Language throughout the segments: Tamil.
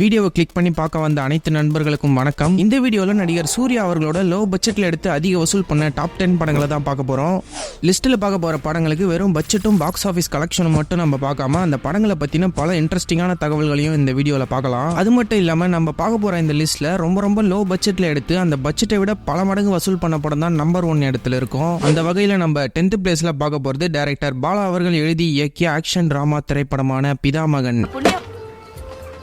வீடியோவை கிளிக் பண்ணி பார்க்க வந்த அனைத்து நண்பர்களுக்கும் வணக்கம். இந்த வீடியோவில் நடிகர் சூர்யா அவர்களோட லோ பட்ஜெட்டில் எடுத்து அதிக வசூல் பண்ண டாப் டென் படங்களை தான் பார்க்க போகிறோம் லிஸ்ட்டில் பார்க்க போகிற படங்களுக்கு வெறும் பட்ஜெட்டும் பாக்ஸ் ஆஃபீஸ் கலெக்ஷனும் மட்டும் நம்ம பார்க்காம அந்த படங்களை பற்றின பல இன்ட்ரெஸ்டிங்கான தகவல்களையும் இந்த வீடியோவில் பார்க்கலாம். அது மட்டும் இல்லாமல் நம்ம பார்க்க போகிற இந்த லிஸ்ட்டில் ரொம்ப ரொம்ப லோ பட்ஜெட்டில் எடுத்து அந்த பட்ஜெட்டை விட பல மடங்கு வசூல் பண்ண படம் தான் நம்பர் ஒன் இடத்துல இருக்கும். அந்த வகையில் நம்ம டென்த் பிளேஸில் பார்க்க போகிறது டைரக்டர் பாலா அவர்கள் எழுதி இயக்கிய ஆக்ஷன் டிராமா திரைப்படமான பிதாமகன்.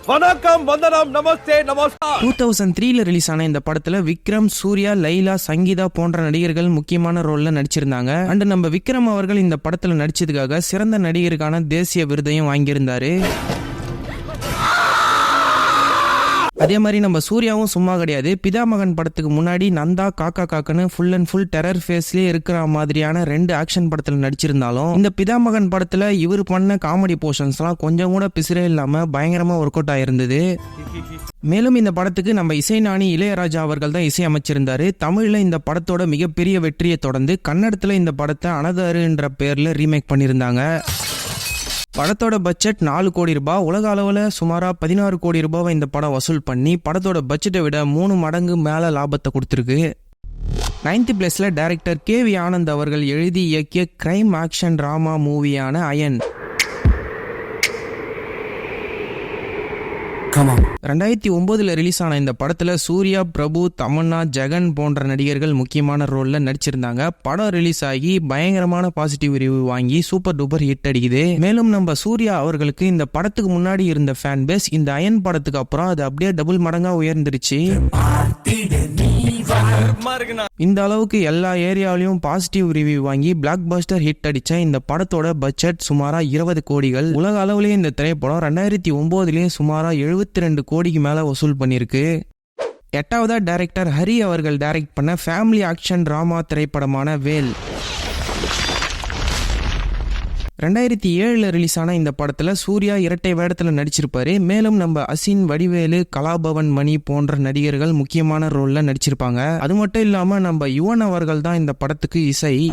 வணக்கம் வந்தனம் நமஸ்தே நமஸ்கார். டூ தௌசண்ட் த்ரீல ரிலீஸ் ஆன இந்த படத்துல விக்ரம் சூர்யா லைலா சங்கீதா போன்ற நடிகர்கள் முக்கியமான ரோல்ல நடிச்சிருந்தாங்க. அண்ட் நம்ம விக்ரம் அவர்கள் இந்த படத்துல நடிச்சதுக்காக சிறந்த நடிகருக்கான தேசிய விருதையும் வாங்கியிருந்தாரு. அதே மாதிரி நம்ம சூர்யாவும் சும்மா கிடையாது. பிதாமகன் படத்துக்கு முன்னாடி நந்தா காக்கா காக்கன்னு ஃபுல் அண்ட் ஃபுல் டெரர் ஃபேஸ்லயே இருக்கிற மாதிரியான ரெண்டு ஆக்ஷன் படத்துல நடிச்சிருந்தாலும் இந்த பிதாமகன் படத்துல இவர் பண்ண காமெடி போர்ஷன்ஸ்லாம் கொஞ்சம் கூட பிசிறே இல்லாம பயங்கரமா ஒர்க் அவுட் ஆயிருந்தது. மேலும் இந்த படத்துக்கு நம்ம இசைஞானி இளையராஜா அவர்கள் தான் இசை அமைச்சிருந்தாரு தமிழ்ல இந்த படத்தோட மிகப்பெரிய வெற்றியை தொடர்ந்து கன்னடத்துல இந்த படத்தை அனதருன்ற பேர்ல ரீமேக் பண்ணியிருந்தாங்க. படத்தோட பட்ஜெட் நாலு கோடி ரூபாய் உலக அளவில் சுமாராக பதினாறு கோடி ரூபாவை இந்த படம் வசூல் பண்ணி படத்தோட பட்ஜெட்டை விட மூணு மடங்கு மேலே லாபத்தை கொடுத்துருக்கு. நைன்த் பிளேஸில் டைரக்டர் கே வி ஆனந்த் அவர்கள் எழுதி இயக்கிய கிரைம் ஆக்ஷன் ட்ராமா மூவியான அயன் ரெண்டாயிரத்தி ஒன்பதுல ரிலீஸ் ஆன இந்த படத்துல சூர்யா பிரபு தமன்னா ஜெகன் போன்ற நடிகர்கள் முக்கியமான ரோல்ல நடிச்சிருந்தாங்க. படம் ரிலீஸ் ஆகி பயங்கரமான பாசிட்டிவ் ரிவ்யூ வாங்கி சூப்பர் டூப்பர் ஹிட் அடிக்குது. மேலும் நம்ம சூர்யா அவர்களுக்கு இந்த படத்துக்கு முன்னாடி இருந்த ஃபேன் பேஸ் இந்த அயன் படத்துக்கு அப்புறம் அது அப்படியே டபுள் மடங்கா உயர்ந்துருச்சு. இந்த அளவுக்கு எல்லா ஏரியாவிலையும் பாசிட்டிவ் ரிவ்யூ வாங்கி பிளாக் பஸ்டர் ஹிட் அடிச்ச இந்த படத்தோட பட்ஜெட் சுமாரா இருபது கோடிகள். உலக அளவுலயே இந்த திரைப்படம் ரெண்டாயிரத்தி ஒன்பதுலயும் சுமாரா எழுபத்தி ரெண்டு கோடிக்கு மேல வசூல் பண்ணியிருக்கு எட்டாவதா டைரக்டர் ஹரி அவர்கள் டைரக்ட் பண்ண ஃபேமிலி ஆக்ஷன் டிராமா திரைப்படமான வேல். ரெண்டாயிரத்தி ஏழில் ரிலீஸ் ஆன இந்த படத்தில் சூர்யா இரட்டை வேடத்தில் நடிச்சிருப்பாரு. மேலும் நம்ம அசின் வடிவேலு கலாபவன் மணி போன்ற நடிகர்கள் முக்கியமான ரோலில் நடிச்சிருப்பாங்க. அது மட்டும் இல்லாமல் நம்ம யுவன் அவர்கள் தான் இந்த படத்துக்கு இசை.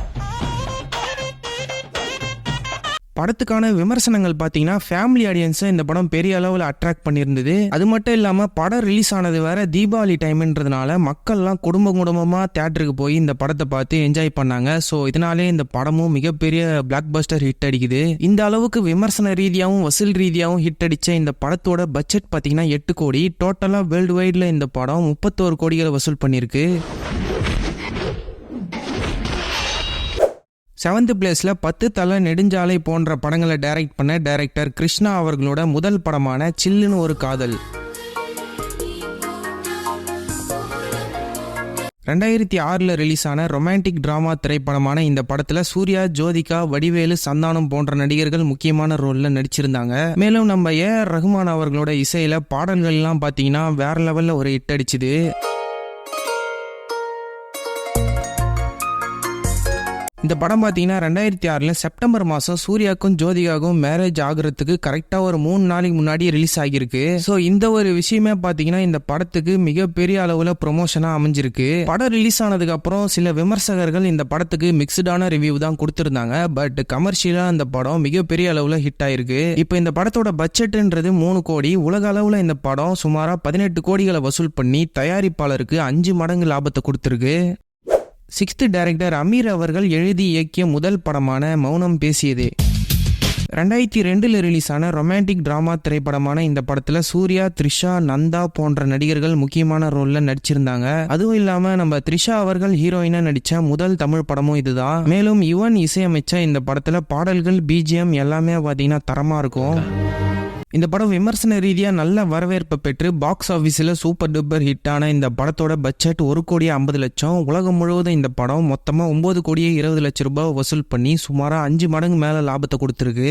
படத்துக்கான விமர்சனங்கள் பார்த்தீங்கன்னா ஃபேமிலி ஆடியன்ஸை இந்த படம் பெரிய அளவில் அட்ராக்ட் பண்ணியிருந்தது. அது மட்டும் இல்லாமல் படம் ரிலீஸ் ஆனது வேற தீபாவளி டைம்ன்றதுனால மக்கள்லாம் குடும்ப குடும்பமாக தேட்டருக்கு போய் இந்த படத்தை பார்த்து என்ஜாய் பண்ணாங்க. ஸோ இதனாலே இந்த படமும் மிகப்பெரிய பிளாக் பஸ்டர் ஹிட் அடிக்குது. இந்த அளவுக்கு விமர்சன ரீதியாகவும் வசூல் ரீதியாகவும் ஹிட் அடித்த இந்த படத்தோட பட்ஜெட் பார்த்தீங்கன்னா எட்டு கோடி. டோட்டலாக வேர்ல்டு வைடில் இந்த படம் முப்பத்தோரு கோடிகளை வசூல் பண்ணியிருக்கு. செவன்த் பிளேஸில் பத்து தலை நெடுஞ்சாலை போன்ற படங்களை டைரக்ட் பண்ண டைரக்டர் கிருஷ்ணா அவர்களோட முதல் படமான சில்லுன்னு ஒரு காதல். ரெண்டாயிரத்தி ஆறில் ரிலீஸ் ஆன ரொமான்டிக் ட்ராமா திரைப்படமான இந்த படத்தில் சூர்யா ஜோதிகா வடிவேலு சந்தானம் போன்ற நடிகர்கள் முக்கியமான ரோலில் நடிச்சிருந்தாங்க. மேலும் நம்ம ஏ ஆர் ரஹ்மான் அவர்களோட இசையில் பாடல்கள்லாம் பார்த்தீங்கன்னா வேற லெவலில் ஒரு ஹிட் அடிச்சுது. இந்த படம் பார்த்தீங்கன்னா ரெண்டாயிரத்தி ஆறில் செப்டம்பர் மாதம் சூர்யாக்கும் ஜோதிகாவுக்கும் மேரேஜ் ஆகுறதுக்கு கரெக்டாக ஒரு மூணு நாளைக்கு முன்னாடி ரிலீஸ் ஆகியிருக்கு. ஸோ இந்த ஒரு விஷயமே பார்த்தீங்கன்னா இந்த படத்துக்கு மிகப்பெரிய அளவில் ப்ரொமோஷனாக அமைஞ்சிருக்கு. படம் ரிலீஸ் ஆனதுக்கு அப்புறம் சில விமர்சகர்கள் இந்த படத்துக்கு மிக்சடான ரிவ்யூ தான் கொடுத்துருந்தாங்க. பட் கமர்ஷியலாக இந்த படம் மிகப்பெரிய அளவில் ஹிட் ஆயிருக்கு. இப்போ இந்த படத்தோட பட்ஜெட்ன்றது மூணு கோடி. உலக அளவில் இந்த படம் சுமாராக பதினெட்டு கோடிகளை வசூல் பண்ணி தயாரிப்பாளருக்கு அஞ்சு மடங்கு லாபத்தை கொடுத்துருக்கு. சிக்ஸ்த் டைரக்டர் அமீர் அவர்கள் எழுதி இயக்கிய முதல் படமான மௌனம் பேசியதே. ரெண்டாயிரத்தி ரெண்டில் ரிலீஸான ரொமான்டிக் டிராமா திரைப்படமான இந்த படத்தில் சூர்யா த்ரிஷா நந்தா போன்ற நடிகர்கள் முக்கியமான ரோலில் நடிச்சிருந்தாங்க. அதுவும் இல்லாமல் நம்ம த்ரிஷா அவர்கள் ஹீரோயினாக நடித்த முதல் தமிழ் படமும் இதுதான். மேலும் யுவன் இசையமைச்ச இந்த படத்தில் பாடல்கள் பிஜிஎம் எல்லாமே பார்த்தீங்கன்னா தரமாக இருக்கும். இந்த படம் விமர்சன ரீதியாக நல்ல வரவேற்பை பெற்று பாக்ஸ் ஆஃபீஸில் சூப்பர் டூப்பர் ஹிட்டான இந்த படத்தோட பட்ஜெட் ஒரு கோடியே ஐம்பது லட்சம். உலகம் முழுவதும் இந்த படம் மொத்தமாக ஒம்பது கோடியே இருபது லட்சம் ரூபாய் வசூல் பண்ணி சுமாராக அஞ்சு மடங்கு மேலே லாபத்தை கொடுத்துருக்கு.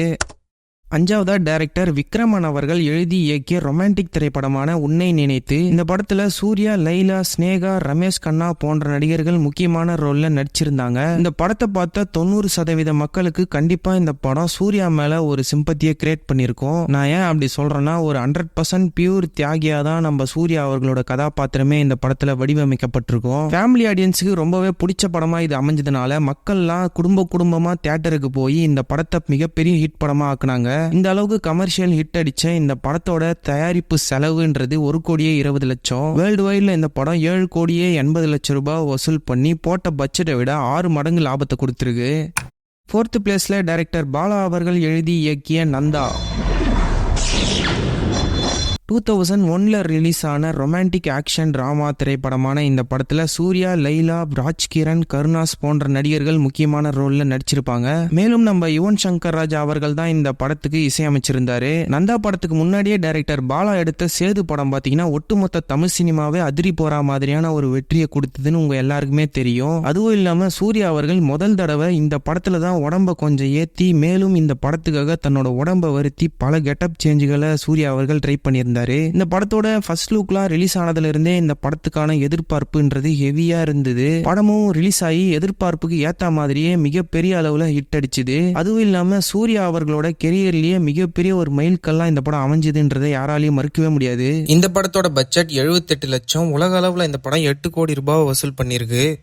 அஞ்சாவதா டைரக்டர் விக்ரமன் அவர்கள் எழுதி இயக்கிய ரொமான்டிக் திரைப்படமான உன்னை நினைத்து இந்த படத்துல சூர்யா லைலா ஸ்னேகா ரமேஷ் கண்ணா போன்ற நடிகர்கள் முக்கியமான ரோல்ல நடிச்சிருந்தாங்க. இந்த படத்தை பார்த்த தொண்ணூறு சதவீத மக்களுக்கு கண்டிப்பா இந்த படம் சூர்யா மேல ஒரு சிம்பத்தியை கிரியேட் பண்ணியிருக்கோம் நான் ஏன் அப்படி சொல்றேன்னா ஒரு ஹண்ட்ரட் பர்சன்ட் பியூர் தியாகியா தான் நம்ம சூர்யா அவர்களோட கதாபாத்திரமே இந்த படத்துல வடிவமைக்கப்பட்டிருக்கும். ஃபேமிலி ஆடியன்ஸுக்கு ரொம்பவே பிடிச்ச படமா இது அமைஞ்சதுனால மக்கள்லாம் குடும்ப குடும்பமா தியேட்டருக்கு போய் இந்த படத்தை மிகப்பெரிய ஹிட் படமா ஆக்குனாங்க. இந்த அளவுக்கு கமர்ஷியல் ஹிட் அடிச்ச இந்த படத்தோட தயாரிப்பு செலவுன்றது ஒரு கோடியே இருபது லட்சம். வேர்ல்டு வைட்ல இந்த படம் ஏழு கோடியே எண்பது லட்சம் ரூபாய் வசூல் பண்ணி போட்ட பட்ஜெட்டை விட ஆறு மடங்கு லாபத்தை கொடுத்துருக்கு. ஃபோர்த் பிளேஸில் டைரக்டர் பாலா அவர்கள் எழுதி இயக்கிய நந்தா. டூ தௌசண்ட் ஒன்ல ரிலீஸ் ஆன ரொமான்டிக் ஆக்ஷன் டிராமா திரைப்படமான இந்த படத்துல சூர்யா லைலா ராஜ்கிரண் கருணாஸ் போன்ற நடிகர்கள் முக்கியமான ரோல்ல நடிச்சிருப்பாங்க. மேலும் நம்ம யுவன் சங்கர் ராஜா அவர்கள் தான் இந்த படத்துக்கு இசையமைச்சிருந்தாரு. நந்தா படத்துக்கு முன்னாடியே டைரக்டர் பாலா எடுத்த சேது படம் பாத்தீங்கன்னா ஒட்டுமொத்த தமிழ் சினிமாவே அதிரி போற மாதிரியான ஒரு வெற்றியை கொடுத்ததுன்னு உங்க எல்லாருக்குமே தெரியும். அதுவும் இல்லாம சூர்யா அவர்கள் முதல் தடவை இந்த படத்துல தான் உடம்ப கொஞ்சம் ஏத்தி மேலும் இந்த படத்துக்காக தன்னோட உடம்ப வருத்தி பல கெட்டப் சேஞ்சுகளை சூர்யா அவர்கள் ட்ரை பண்ணியிருந்தாங்க பண்ணியிருந்தாரு இந்த படத்தோட ஃபர்ஸ்ட் லுக்லாம் ரிலீஸ் ஆனதுல இருந்தே இந்த படத்துக்கான எதிர்பார்ப்புன்றது ஹெவியா இருந்தது. படமும் ரிலீஸ் ஆகி எதிர்பார்ப்புக்கு ஏத்த மாதிரியே மிகப்பெரிய அளவுல ஹிட் அடிச்சுது. அதுவும் இல்லாம சூர்யா அவர்களோட கெரியர்லயே மிகப்பெரிய ஒரு மைல்கல்லாம் இந்த படம் அமைஞ்சதுன்றதை யாராலையும் மறுக்கவே முடியாது. இந்த படத்தோட பட்ஜெட் 78 லட்சம் உலக அளவுல இந்த படம் எட்டு கோடி ரூபாய் வசூல் பண்ணிருக்கு.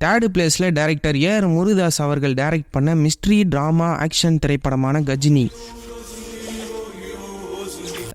தேர்டு பிளேஸ்ல டைரக்டர் ஏஆர் முருதாஸ் அவர்கள் டைரக்ட் பண்ண மிஸ்ட்ரி டிராமா ஆக்ஷன் திரைப்படமான கஜினி.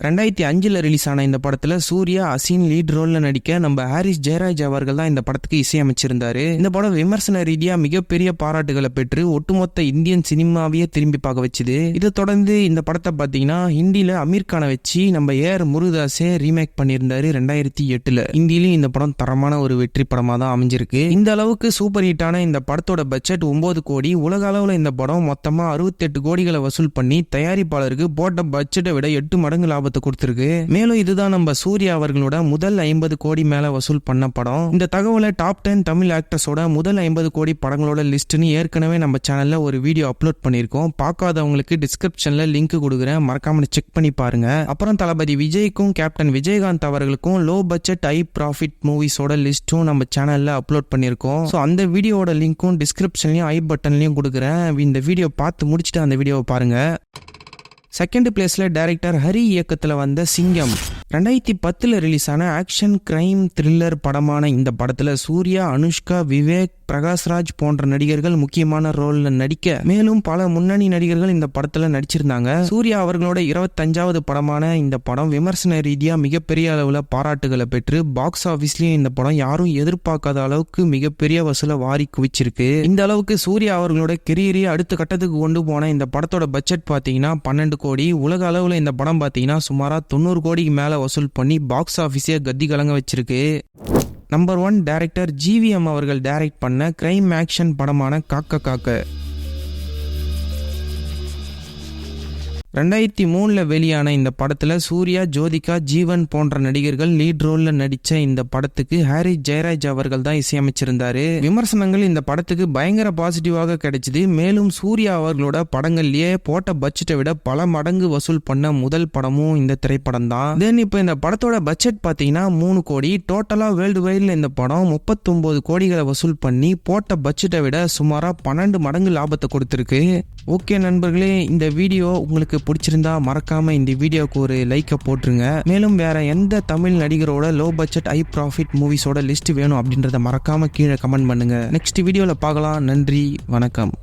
ரெண்டாயிரத்தி அஞ்சில் ரிலீஸ் ஆன இந்த படத்தில் சூர்யா அசீன் லீட் ரோலில் நடிக்க நம்ம ஹாரிஸ் ஜெயராஜ் அவர்கள் தான் இந்த படத்துக்கு இசையமைச்சிருந்தாரு. இந்த படம் விமர்சன ரீதியாக மிகப்பெரிய பாராட்டுகளை பெற்று ஒட்டுமொத்த இந்தியன் சினிமாவையே திரும்பி பார்க்க வச்சுது. இதை தொடர்ந்து இந்த படத்தை பார்த்தீங்கன்னா ஹிந்தியில் அமீர் கானை வச்சு நம்ம ஏஆர் முருதாஸே ரீமேக் பண்ணியிருந்தாரு ரெண்டாயிரத்தி எட்டில். ஹிந்திலையும் இந்த படம் தரமான ஒரு வெற்றி படமாக தான் அமைஞ்சிருக்கு. இந்த அளவுக்கு சூப்பர் ஹிட்டான இந்த படத்தோட பட்ஜெட் ஒன்பது கோடி. உலக அளவில் இந்த படம் மொத்தமாக அறுபத்தெட்டு கோடிகளை வசூல் பண்ணி தயாரிப்பாளருக்கு போட்ட பட்ஜெட்டை விட எட்டு மடங்கு லாபத்தை கொடுத்திருக்கு. மேலும் இதுதான் நம்ம சூர்யா அவர்களோட முதல் ஐம்பது கோடி மேல வசூல் பண்ண படம். இந்த தகவலை டாப் டென் தமிழ் ஆக்டர்ஸோட முதல் ஐம்பது கோடி படங்களோட லிஸ்ட்னு ஏற்கனவே நம்ம சேனல்ல ஒரு வீடியோ அப்லோட் பண்ணியிருக்கோம். பார்க்காதவங்களுக்கு டிஸ்கிரிப்ஷன்ல லிங்க் கொடுக்குறேன். மறக்காம செக் பண்ணி பாருங்க. அப்புறம் தளபதி விஜய்க்கும் கேப்டன் விஜயகாந்த் அவர்களுக்கும் லோ பட்ஜெட் ஹை ப்ராஃபிட் மூவிஸோட லிஸ்ட்டும் நம்ம சேனல்ல அப்லோட் பண்ணியிருக்கோம். ஸோ அந்த வீடியோட லிங்க்கும் டிஸ்கிரிப்ஷன்லையும் ஐ பட்டன்லையும் கொடுக்குறேன். இந்த வீடியோ பார்த்து முடிச்சுட்டு அந்த வீடியோவை பாருங்க. செகண்ட் பிளேஸில் டைரக்டர் ஹரி இயக்கத்தில் வந்த சிங்கம். ரெண்டாயிரத்தி பத்தில் ரிலீஸ் ஆன ஆக்ஷன் கிரைம் த்ரில்லர் படமான இந்த படத்தில் சூர்யா அனுஷ்கா விவேக் பிரகாஷ்ராஜ் போன்ற நடிகர்கள் முக்கியமான ரோலில் நடிக்க மேலும் பல முன்னணி நடிகர்கள் இந்த படத்தில் நடிச்சிருந்தாங்க. சூர்யா அவர்களோட இருபத்தஞ்சாவது படமான இந்த படம் விமர்சன ரீதியாக மிகப்பெரிய அளவில் பாராட்டுகளை பெற்று பாக்ஸ் ஆஃபீஸ்லேயும் இந்த படம் யாரும் எதிர்பார்க்காத அளவுக்கு மிகப்பெரிய வசூலை வாரி குவிச்சிருக்கு. இந்த அளவுக்கு சூர்யா அவர்களோட கெரியரையே அடுத்த கட்டத்துக்கு கொண்டு போன இந்த படத்தோட பட்ஜெட் பார்த்தீங்கன்னா பன்னெண்டு கோடி. உலக அளவில் இந்த படம் பார்த்தீங்கன்னா சுமாராக தொண்ணூறு கோடிக்கு மேலே வசூல் பண்ணி பாக்ஸ் ஆபீஸே கத்தி கலங்க வச்சிருக்கு. நம்பர் ஒன் டைரக்டர் ஜிவிஎம் அவர்கள் டைரக்ட் பண்ண கிரைம் ஆக்ஷன் படமான காக்க காக்க. ரெண்டாயிரத்தி மூணில் வெளியான இந்த படத்தில் சூர்யா ஜோதிகா ஜீவன் போன்ற நடிகர்கள் லீட் ரோலில் நடித்த இந்த படத்துக்கு ஹாரி ஜெயராஜ் அவர்கள் தான் இசையமைச்சிருந்தாரு. விமர்சனங்கள் இந்த படத்துக்கு பயங்கர பாசிட்டிவாக கிடைச்சிது. மேலும் சூர்யா அவர்களோட படங்கள்லயே போட்ட பட்ஜெட்டை விட பல மடங்கு வசூல் பண்ண முதல் படமும் இந்த திரைப்படம் தான். தென் இப்போ இந்த படத்தோட பட்ஜெட் பார்த்தீங்கன்னா மூணு கோடி. டோட்டலாக வேர்ல்டு வைடில் இந்த படம் முப்பத்தொம்போது கோடிகளை வசூல் பண்ணி போட்ட பட்ஜெட்டை விட சுமாராக பன்னெண்டு மடங்கு லாபத்தை கொடுத்துருக்கு. ஓகே நண்பர்களே இந்த வீடியோ உங்களுக்கு பிடிச்சிருந்தா மறக்காம இந்த வீடியோக்கு ஒரு லைக்கை போட்டுருங்க. மேலும் வேற எந்த தமிழ் நடிகரோட லோ பட்ஜெட் ஹை ப்ராஃபிட் மூவிஸோட லிஸ்ட் வேணும் அப்படின்றத மறக்காம கீழே கமெண்ட் பண்ணுங்க. நெக்ஸ்ட் வீடியோவில் பார்க்கலாம். நன்றி வணக்கம்.